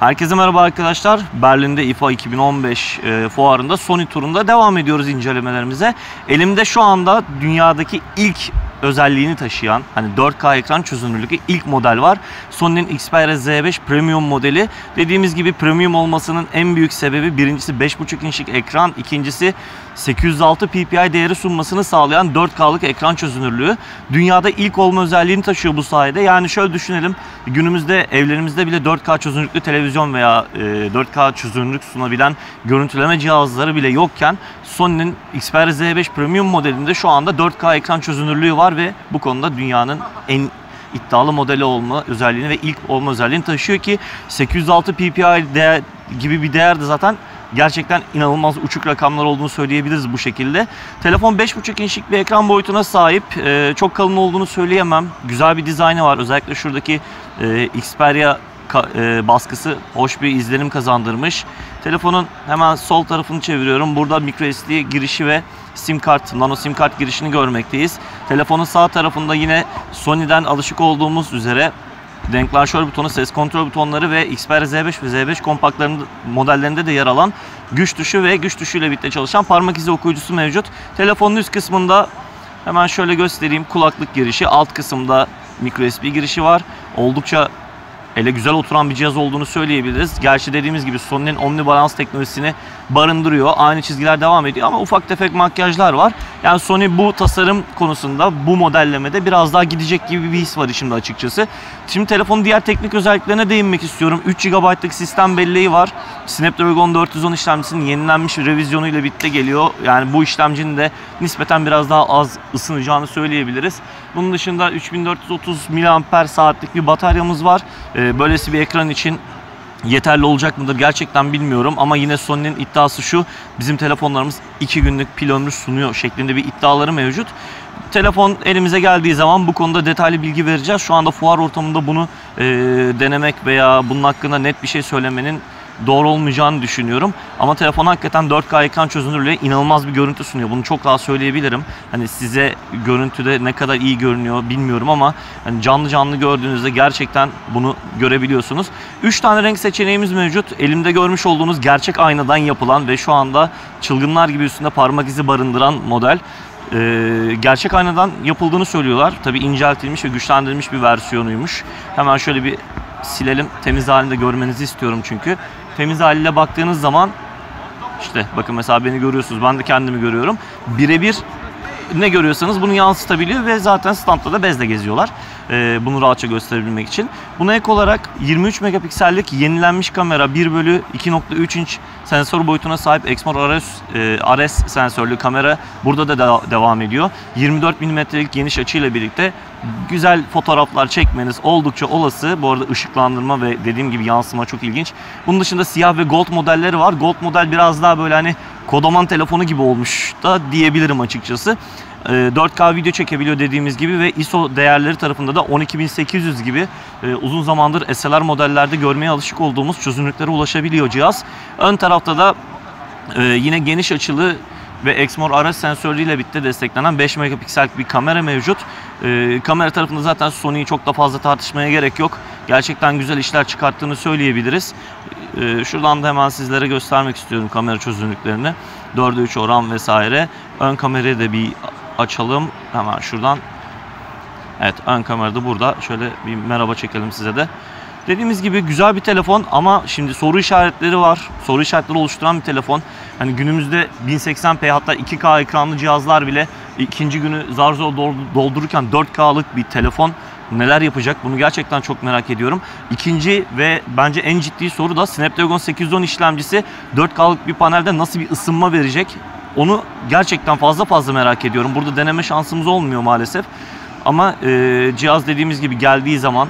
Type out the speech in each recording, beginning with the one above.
Herkese merhaba arkadaşlar. Berlin'de IFA 2015 e, fuarında Sony turunda devam ediyoruz incelemelerimize. Elimde şu anda dünyadaki ilk özelliğini taşıyan hani 4K ekran çözünürlüğü ilk model var. Sony'nin Xperia Z5 Premium modeli. Dediğimiz gibi premium olmasının en büyük sebebi birincisi 5.5 inçlik ekran, ikincisi 806 ppi değeri sunmasını sağlayan 4K'lık ekran çözünürlüğü. Dünyada ilk olma özelliğini taşıyor bu sayede. Yani şöyle düşünelim. Günümüzde evlerimizde bile 4K çözünürlüklü televizyon veya 4K çözünürlük sunabilen görüntüleme cihazları bile yokken Sony'nin Xperia Z5 Premium modelinde şu anda 4K ekran çözünürlüğü var ve bu konuda dünyanın en iddialı modeli olma özelliğini ve ilk olma özelliğini taşıyor ki 806 ppi değer gibi bir değer de zaten gerçekten inanılmaz uçuk rakamlar olduğunu söyleyebiliriz bu şekilde. Telefon 5.5 inçlik bir ekran boyutuna sahip. Ee, çok kalın olduğunu söyleyemem. Güzel bir dizaynı var. Özellikle şuradaki e, Xperia baskısı hoş bir izlenim kazandırmış. Telefonun hemen sol tarafını çeviriyorum. Burada microSD girişi ve sim kart, nano sim kart girişini görmekteyiz. Telefonun sağ tarafında yine Sony'den alışık olduğumuz üzere denklanşör butonu, ses kontrol butonları ve Xperia Z5 ve Z5 kompaktlarının modellerinde de yer alan güç tuşu ve güç tuşuyla birlikte çalışan parmak izi okuyucusu mevcut. Telefonun üst kısmında hemen şöyle göstereyim kulaklık girişi, alt kısımda microSD girişi var. Oldukça ele güzel oturan bir cihaz olduğunu söyleyebiliriz. Gerçi dediğimiz gibi Sony'nin Omni Balance teknolojisini barındırıyor. Aynı çizgiler devam ediyor ama ufak tefek makyajlar var. Yani Sony bu tasarım konusunda bu modellemede biraz daha gidecek gibi bir his var içimde açıkçası. Şimdi telefonun diğer teknik özelliklerine değinmek istiyorum. 3 GB'lık sistem belleği var. Snapdragon 410 işlemcisinin yenilenmiş revizyonu ile birlikte geliyor. Yani bu işlemcinin de nispeten biraz daha az ısınacağını söyleyebiliriz. Bunun dışında 3430 mAh saatlik bir bataryamız var. Ee, böylesi bir ekran için yeterli olacak mıdır gerçekten bilmiyorum ama yine Sony'nin iddiası şu bizim telefonlarımız 2 günlük pil ömrü sunuyor şeklinde bir iddiaları mevcut. Telefon elimize geldiği zaman bu konuda detaylı bilgi vereceğiz. Şu anda fuar ortamında bunu e, denemek veya bunun hakkında net bir şey söylemenin doğru olmayacağını düşünüyorum. Ama telefon hakikaten 4K ekran çözünürlüğü inanılmaz bir görüntü sunuyor. Bunu çok rahat söyleyebilirim. Hani size görüntüde ne kadar iyi görünüyor bilmiyorum ama hani canlı canlı gördüğünüzde gerçekten bunu görebiliyorsunuz. 3 tane renk seçeneğimiz mevcut. Elimde görmüş olduğunuz gerçek aynadan yapılan ve şu anda çılgınlar gibi üstünde parmak izi barındıran model ee, gerçek aynadan yapıldığını söylüyorlar. Tabi inceltilmiş ve güçlendirilmiş bir versiyonuymuş. Hemen şöyle bir silelim. Temiz halinde görmenizi istiyorum çünkü temiz haliyle baktığınız zaman işte bakın mesela beni görüyorsunuz. Ben de kendimi görüyorum. Birebir ne görüyorsanız bunu yansıtabiliyor ve zaten standta da bezle geziyorlar. Ee, bunu rahatça gösterebilmek için. Buna ek olarak 23 megapiksellik yenilenmiş kamera 1 bölü 2.3 inç sensör boyutuna sahip Exmor RS, e, RS sensörlü kamera burada da, devam ediyor. 24 mm'lik geniş açıyla birlikte güzel fotoğraflar çekmeniz oldukça olası. Bu arada ışıklandırma ve dediğim gibi yansıma çok ilginç. Bunun dışında siyah ve gold modelleri var. Gold model biraz daha böyle hani kodaman telefonu gibi olmuş da diyebilirim açıkçası. 4K ee, video çekebiliyor dediğimiz gibi ve ISO değerleri tarafında da 12800 gibi e, uzun zamandır SLR modellerde görmeye alışık olduğumuz çözünürlüklere ulaşabiliyor cihaz. Ön tarafta da e, yine geniş açılı ve Exmor RS sensörüyle birlikte desteklenen 5 megapiksellik bir kamera mevcut. Ee, kamera tarafında zaten Sony'yi çok da fazla tartışmaya gerek yok. Gerçekten güzel işler çıkarttığını söyleyebiliriz. Ee, şuradan da hemen sizlere göstermek istiyorum kamera çözünürlüklerini. 4'e 3 oran vesaire. Ön kamerayı da bir açalım. Hemen şuradan. Evet ön kamerada burada. Şöyle bir merhaba çekelim size de. Dediğimiz gibi güzel bir telefon ama şimdi soru işaretleri var. Soru işaretleri oluşturan bir telefon. Hani günümüzde 1080p hatta 2K ekranlı cihazlar bile ikinci günü zar zor doldururken 4K'lık bir telefon neler yapacak bunu gerçekten çok merak ediyorum. İkinci ve bence en ciddi soru da Snapdragon 810 işlemcisi 4K'lık bir panelde nasıl bir ısınma verecek? Onu gerçekten fazla fazla merak ediyorum. Burada deneme şansımız olmuyor maalesef. Ama e, cihaz dediğimiz gibi geldiği zaman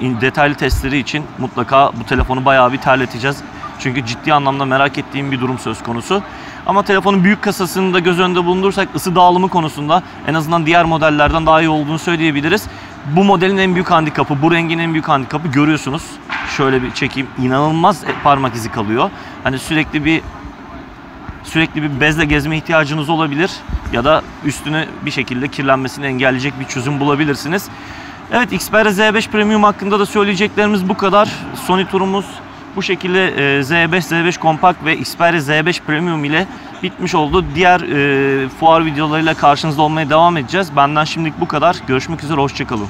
detaylı testleri için mutlaka bu telefonu bayağı bir terleteceğiz. Çünkü ciddi anlamda merak ettiğim bir durum söz konusu. Ama telefonun büyük kasasını da göz önünde bulundursak ısı dağılımı konusunda en azından diğer modellerden daha iyi olduğunu söyleyebiliriz. Bu modelin en büyük handikapı, bu rengin en büyük handikapı görüyorsunuz. Şöyle bir çekeyim. İnanılmaz parmak izi kalıyor. Hani sürekli bir sürekli bir bezle gezme ihtiyacınız olabilir ya da üstünü bir şekilde kirlenmesini engelleyecek bir çözüm bulabilirsiniz. Evet Xperia Z5 Premium hakkında da söyleyeceklerimiz bu kadar. Sony turumuz Bu şekilde e, Z5, Z5 Compact ve Xperia Z5 Premium ile bitmiş oldu. Diğer e, fuar videolarıyla karşınızda olmaya devam edeceğiz. Benden şimdilik bu kadar. Görüşmek üzere, hoşçakalın.